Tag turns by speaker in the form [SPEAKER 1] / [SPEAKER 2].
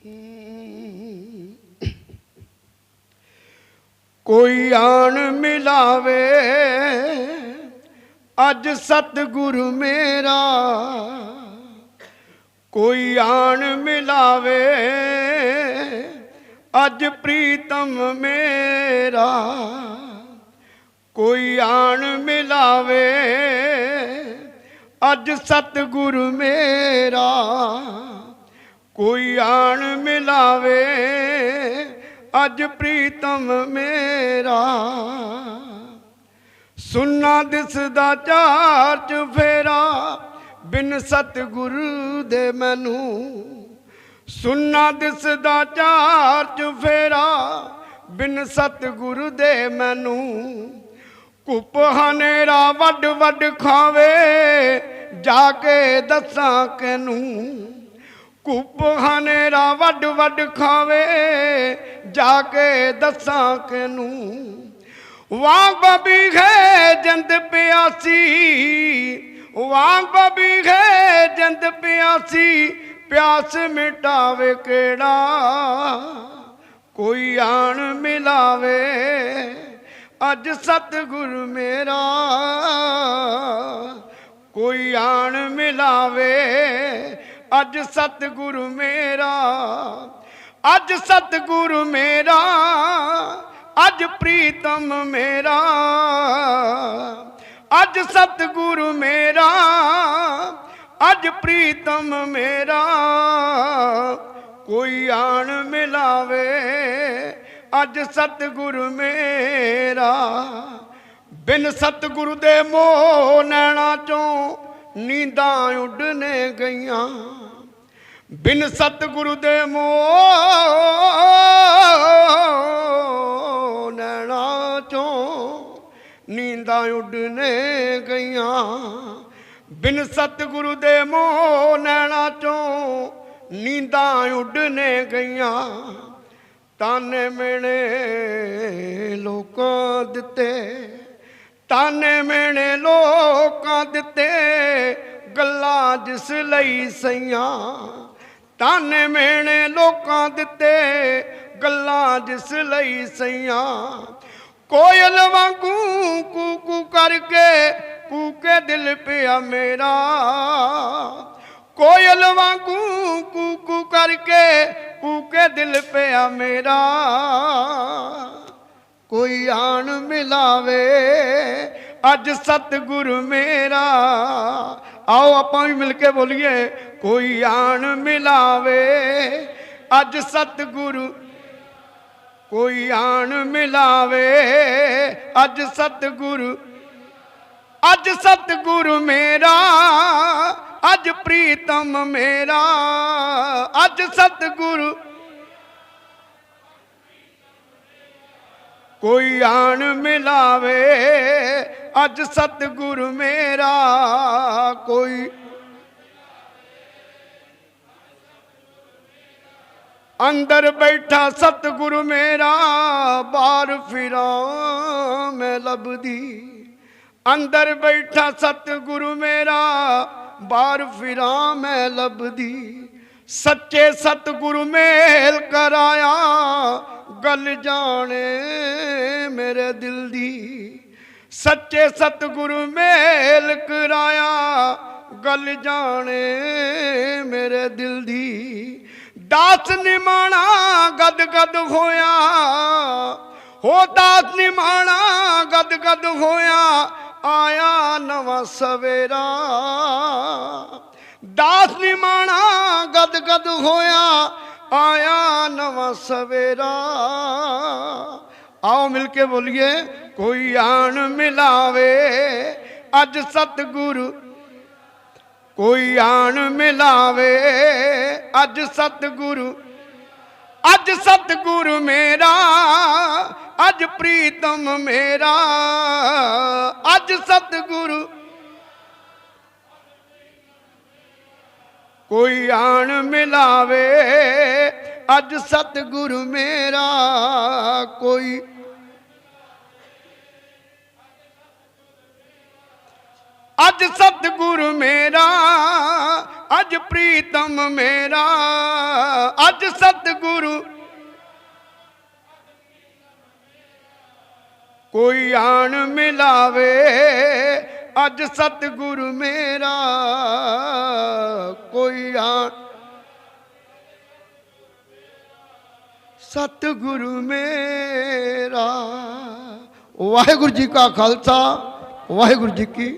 [SPEAKER 1] ਕੋਈ ਆਣ ਮਿਲਾਵੇ, ਅੱਜ ਸਤਿਗੁਰੂ ਮੇਰਾ। ਕੋਈ ਆਣ ਮਿਲਾਵੇ, ਅੱਜ ਪ੍ਰੀਤਮ ਮੇਰਾ। ਕੋਈ ਆਣ ਮਿਲਾਵੇ, ਅੱਜ ਸਤਿਗੁਰੂ ਮੇਰਾ। ਕੋਈ ਆਣ ਮਿਲਾਵੇ, ਅੱਜ ਪ੍ਰੀਤਮ ਮੇਰਾ। ਸੁਨਾ ਦਿਸਦਾ ਚਾਰ ਚਫੇਰਾ ਬਿਨ ਸਤਿਗੁਰੂ ਦੇ ਮੈਨੂੰ। ਸੁਨਾ ਦਿਸਦਾ ਚਾਰ ਚਫੇਰਾ ਬਿਨ ਸਤਿਗੁਰੂ ਦੇ ਮੈਨੂੰ। ਕੁੱਪ ਹਨੇਰਾ ਵੱਡ ਵੱਡ ਖਾਵੇ, ਜਾ ਕੇ ਦੱਸਾਂ ਕਿਨੂੰ ਕੁੱਪ ਹਨੇਰਾ ਵੱਡ ਵੱਡ ਖਾਵੇ, ਜਾ ਕੇ ਦੱਸਾਂ ਕਿਨੂੰ ਵਾਂਗ ਬਬੀ ਹੈ ਜੰਦ ਪਿਆਸੀ ਵਾਂਗ ਬਬੀ ਹੈ ਜੰਦ ਪਿਆਸੀ, ਪਿਆਸ ਮਿਟਾਵੇ ਕਿਹੜਾ? ਕੋਈ ਆਣ ਮਿਲਾਵੇ, ਅੱਜ ਸਤਿਗੁਰ ਮੇਰਾ। ਕੋਈ ਆਣ ਮਿਲਾਵੇ ਅੱਜ ਸਤਿਗੁਰ ਮੇਰਾ, ਅੱਜ ਸਤਿਗੁਰ ਮੇਰਾ, ਅੱਜ ਪ੍ਰੀਤਮ ਮੇਰਾ, ਅੱਜ ਸਤਿਗੁਰ ਮੇਰਾ, ਅੱਜ ਪ੍ਰੀਤਮ ਮੇਰਾ। ਕੋਈ ਆਣ ਮਿਲਾਵੇ, ਅੱਜ ਸਤਿਗੁਰ ਮੇਰਾ। ਬਿਨ ਸਤਿਗੁਰੂ ਦੇ ਮੋਹ ਨੈਣਾ ਚੋਂ ਨੀਂਦਾਂ ਉੱਡਨੇ ਗਈਆਂ। ਬਿਨ ਸਤਿਗੁਰੂ ਦੇ ਮੋਹ ਨੈਣਾ ਚੋਂ ਨੀਂਦਾਂ ਉੱਡਨੇ ਗਈਆਂ। ਬਿਨ ਸਤਿਗੁਰੂ ਦੇ ਮੋਹ ਨੈਣਾ ਚੋਂ ਨੀਂਦਾਂ ਉੱਡਨੇ ਗਈਆਂ। ਤਾਨੇ ਮੇਣੇ ਲੋਕਾਂ ਦਿੱਤੇ, ਤਾਨੇ ਮੇਣੇ ਲੋਕਾਂ ਦਿੱਤੇ। ਜਿਸ ਲਈ ਸਈਆਂ ਤਾਨੇ ਮੇਣੇ ਲੋਕਾਂ ਦਿੱਤੇ, ਗੱਲਾਂ ਜਿਸ ਲਈ ਸਈਆਂ। ਕੋਇਲ ਵਾਂਗੂ ਕੂ ਕੂ ਕਰਕੇ ਕੂਕੇ ਦਿਲ ਪਿਆ ਮੇਰਾ। ਕੋਇਲ ਵਾਂਗੂ ਕੂ ਕੂ ਕਰਕੇ ਕੂਕੇ ਦਿਲ ਪਿਆ ਮੇਰਾ। ਕੋਈ ਆਣ ਮਿਲਾਵੇ, ਅੱਜ ਸਤਿਗੁਰੂ ਮੇਰਾ। ਆਓ ਆਪਾਂ ਵੀ ਮਿਲ ਕੇ ਬੋਲੀਏ, ਕੋਈ ਆਣ ਮਿਲਾਵੇ। ਅੱਜ ਸਤਿਗੁਰੂ, ਕੋਈ ਆਣ ਮਿਲਾਵੇ। ਅੱਜ ਸਤਿਗੁਰੂ ਅੱਜ ਸਤਿਗੁਰੂ ਮੇਰਾ, ਅੱਜ ਪ੍ਰੀਤਮ ਮੇਰਾ। ਅੱਜ ਸਤਿਗੁਰੂ, ਕੋਈ ਆਣ ਮਿਲਾਵੇ। ਅੱਜ ਸਤਿਗੁਰੂ ਮੇਰਾ ਕੋਈ ਅੰਦਰ ਬੈਠਾ ਸਤਿਗੁਰੂ ਮੇਰਾ, ਬਾਹਰ ਫਿਰਾਂ ਮੈਂ ਲੱਭਦੀ। ਅੰਦਰ ਬੈਠਾ ਸਤਿਗੁਰੂ ਮੇਰਾ, ਬਾਹਰ ਫਿਰਾਂ ਮੈਂ ਲੱਭਦੀ। ਸੱਚੇ ਸਤਿਗੁਰੂ ਮੇਲ ਕਰਾਇਆ, ਗੱਲ ਜਾਣੇ ਮੇਰੇ ਦਿਲ ਦੀ। ਸੱਚੇ ਸਤਿਗੁਰੂ ਮੇਲ ਕਰਾਇਆ। ਗੱਲ ਜਾਣੇ ਮੇਰੇ ਦਿਲ ਦੀ। ਦਾਸ ਨਿਮਾਣਾ ਗਦ ਗਦ ਹੋਇਆ। ਹੋ ਦਾਸ ਨਿਮਾਣਾ ਗਦ ਗਦ ਹੋਇਆ। ਆਇਆ ਨਵਾਂ ਸਵੇਰਾ। ਦਾਸ ਨਿਮਾਣਾ ਗਦ ਗਦ ਹੋਇਆ। ਆਇਆ ਨਵਾਂ ਸਵੇਰਾ। ਆਓ ਮਿਲ ਕੇ ਬੋਲੀਏ। ਕੋਈ ਆਣ ਮਿਲਾਵੇ, ਅੱਜ ਸਤਿਗੁਰੂ ਕੋਈ ਆਣ ਮਿਲਾਵੇ, ਅੱਜ ਸਤਿਗੁਰੂ ਅੱਜ ਸਤਿਗੁਰੂ ਮੇਰਾ, ਅੱਜ ਪ੍ਰੀਤਮ ਮੇਰਾ, ਅੱਜ ਸਤਿਗੁਰੂ ਕੋਈ ਆਣ ਮਿਲਾਵੇ, ਅੱਜ ਸਤਿਗੁਰੂ ਮੇਰਾ, ਕੋਈ ਅੱਜ ਸਤਿਗੁਰੂ ਮੇਰਾ, ਅੱਜ ਪ੍ਰੀਤਮ ਮੇਰਾ, ਅੱਜ ਸਤਿਗੁਰੂ ਕੋਈ ਆਣ ਮਿਲਾਵੇ, ਅੱਜ ਸਤਿਗੁਰੂ ਮੇਰਾ, ਕੋਈ ਆਣ ਸਤਿਗੁਰੂ ਮੇਰਾ। ਵਾਹਿਗੁਰੂ ਜੀ ਕਾ ਖਾਲਸਾ, ਵਾਹਿਗੁਰੂ ਜੀ ਕੀ